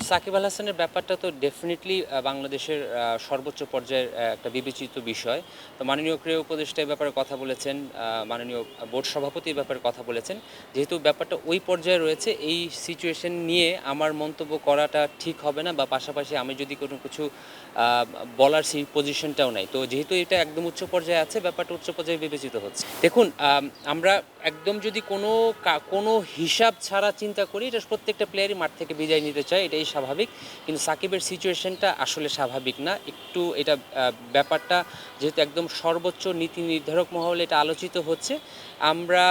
সাকিব আল হাসানের ব্যাপারটা তো ডেফিনেটলি বাংলাদেশের সর্বোচ্চ পর্যায়ের একটা বিবেচিত বিষয়। তো মাননীয় ক্রীড়া উপদেষ্টা ব্যাপারে কথা বলেছেন মাননীয় বোর্ড সভাপতি এই ব্যাপারে কথা বলেছেন। যেহেতু ব্যাপারটা ওই পর্যায়ে রয়েছে, এই সিচুয়েশন নিয়ে আমার মন্তব্য করাটা ঠিক হবে না বা পাশাপাশি আমি যদি কোনো কিছু বলার সেই পজিশনটাও নাই। তো যেহেতু এটা একদম উচ্চ পর্যায়ে আছে, ব্যাপারটা উচ্চ পর্যায়ে বিবেচিত হচ্ছে। দেখুন আমরা একদম যদি কোনো কোনো হিসাব ছাড়া চিন্তা করি, এটা প্রত্যেকটা প্লেয়ারই মাঠ থেকে বিদায় নিতে চায় এটাই স্বাভাবিক। কিন্তু সাকিবের সিচুয়েশনটা আসলে স্বাভাবিক না। একটু এটা ব্যাপারটা যেহেতু একদম সর্বোচ্চ নীতি নির্ধারক মহলে এটা আলোচিত হচ্ছে, আমরা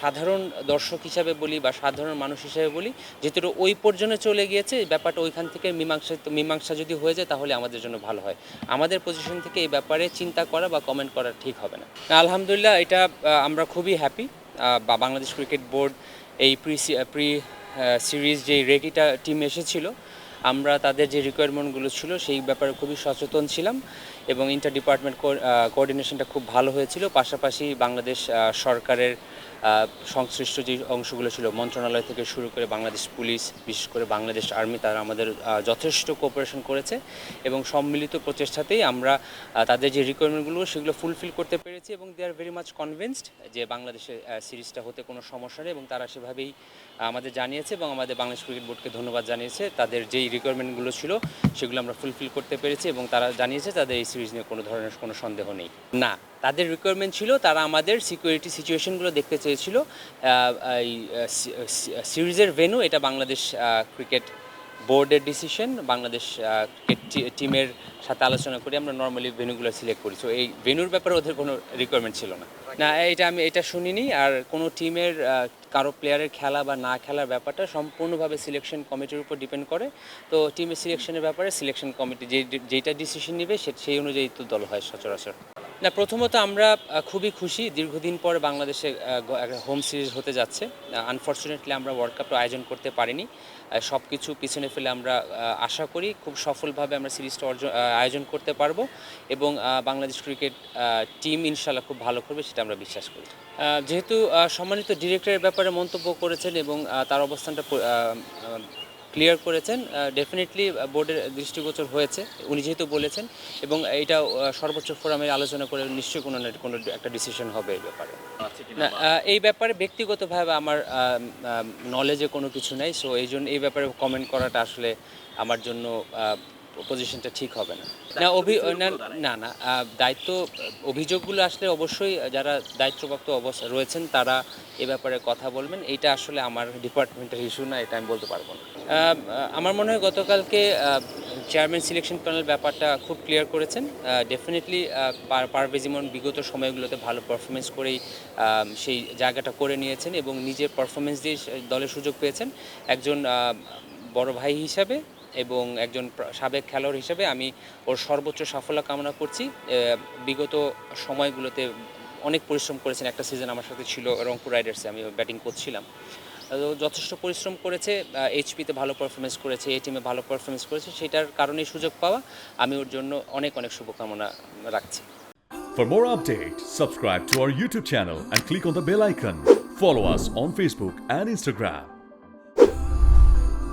সাধারণ দর্শক হিসাবে বলি বা সাধারণ মানুষ হিসাবে বলি, যেহেতু ওই পর্যন্ত চলে গিয়েছে ব্যাপারটা ওইখান থেকে মীমাংসা মীমাংসা যদি হয়ে যায় তাহলে আমাদের জন্য ভালো হয়। আমাদের পজিশন থেকে এই ব্যাপারে চিন্তা করা বা কমেন্ট করা ঠিক হবে না। আলহামদুলিল্লাহ এটা আমরা খুবই হ্যাপি বা বাংলাদেশ ক্রিকেট বোর্ড এই প্রি প্রি সিরিজ যে রেকিটা টিম এসেছিল আমরা তাদের যে রিকোয়ারমেন্টগুলো ছিল, সেই ব্যাপারে খুবই সচেতন ছিলাম এবং ইন্টার ডিপার্টমেন্ট কোঅর্ডিনেশনটা খুব ভালো হয়েছিল। পাশাপাশি বাংলাদেশ সরকারের সংশ্লিষ্ট যে অংশগুলো ছিল, মন্ত্রণালয় থেকে শুরু করে বাংলাদেশ পুলিশ, বিশেষ করে বাংলাদেশ আর্মি, তারা আমাদের যথেষ্ট কোঅপারেশন করেছে এবং সম্মিলিত প্রচেষ্টাতেই আমরা তাদের যে রিকোয়ারমেন্টগুলো সেগুলো ফুলফিল করতে পেরেছি এবং they are very much convinced যে বাংলাদেশের সিরিজটা হতে কোনো সমস্যা নেই এবং তারা সেভাবেই আমাদের জানিয়েছে এবং আমাদের বাংলাদেশ ক্রিকেট বোর্ডকে ধন্যবাদ জানিয়েছে। তাদের যেই রিকোয়ারমেন্টগুলো ছিল, সেগুলো আমরা ফুলফিল করতে পেরেছি এবং তারা জানিয়েছে তাদের এই সিরিজ নিয়ে কোনো ধরনের কোনো সন্দেহ নেই। না, তাদের রিকোয়ারমেন্ট ছিল, তারা আমাদের সিকিউরিটি সিচুয়েশনগুলো দেখতে চেয়েছিল এই সিরিজের ভেনু এটা বাংলাদেশ ক্রিকেট বোর্ডের ডিসিশন বাংলাদেশ টিমের সাথে আলোচনা করে আমরা নর্মালি ভেনুগুলো সিলেক্ট করি। সো এই ভেনুর ব্যাপারে ওদের কোনো রিকোয়ারমেন্ট ছিল না। না, এটা আমি, এটা শুনিনি, আর কোনো টিমের কারও প্লেয়ারের খেলা বা না খেলার ব্যাপারটা সম্পূর্ণভাবে সিলেকশন কমিটির উপর ডিপেন্ড করে। তো টিমের সিলেকশনের ব্যাপারে সিলেকশন কমিটি যে যেটা ডিসিশন নেবে সেই অনুযায়ী তো দল হয় সচরাচর। না, প্রথমত আমরা খুবই খুশি দীর্ঘদিন পর বাংলাদেশে হোম সিরিজ হতে যাচ্ছে। আনফর্চুনেটলি আমরা ওয়ার্ল্ড কাপটা আয়োজন করতে পারিনি। সব কিছু পিছনে ফেলে আমরা আশা করি খুব সফলভাবে আমরা সিরিজটা অর্জন আয়োজন করতে পারব এবং বাংলাদেশ ক্রিকেট টিম ইনশাল্লাহ খুব ভালো করবে সেটা আমরা বিশ্বাস করি। যেহেতু সম্মানিত ডিরেক্টরের ব্যাপারে মন্তব্য করেছেন এবং তার অবস্থানটা ক্লিয়ার করেছেন ডেফিনেটলি বোর্ডের দৃষ্টিগোচর হয়েছে, উনি যেহেতু বলেছেন, এবং এটা সর্বোচ্চ ফোরামে আলোচনা করে নিশ্চয়ই কোনো না কোনো একটা ডিসিশন হবে এই ব্যাপারে। না এই ব্যাপারে ব্যক্তিগতভাবে আমার নলেজে কোনো কিছু নাই সো এই জন্য, এই ব্যাপারে কমেন্ট করাটা আসলে আমার জন্য পজিশনটা ঠিক হবে না। না অভি না না না দায়িত্ব অভিযোগগুলো আসলে অবশ্যই যারা দায়িত্বপ্রাপ্ত অবস্থা রয়েছেন তারা এ ব্যাপারে কথা বলবেন। এটা আসলে আমার ডিপার্টমেন্টের ইস্যু না এটা আমি বলতে পারব না। আমার মনে হয় গতকালকে চেয়ারম্যান সিলেকশন প্যানেল ব্যাপারটা খুব ক্লিয়ার করেছেন। ডেফিনেটলি পারভেজ ইমন বিগত সময়গুলোতে ভালো পারফরমেন্স করেই সেই জায়গাটা করে নিয়েছেন এবং নিজের পারফরমেন্স দিয়ে দলের সুযোগ পেয়েছেন। একজন বড় ভাই হিসাবে এবং একজন সাবেক খেলোয়াড় হিসেবে আমি ওর সর্বোচ্চ সাফল্য কামনা করছি। বিগত সময়গুলোতে অনেক পরিশ্রম করেছেন। একটা সিজন আমার সাথে ছিল রংপুর রাইডার্সে আমি ব্যাটিং করছিলাম। তো যথেষ্ট পরিশ্রম করেছে এইচপিতে ভালো পারফরমেন্স করেছে এই টিমে ভালো পারফরমেন্স করেছে সেটার কারণে সুযোগ পাওয়া। আমি ওর জন্য অনেক অনেক শুভকামনা রাখছি। For more updates, subscribe to our YouTube channel and click on the bell icon. Follow us on Facebook and Instagram.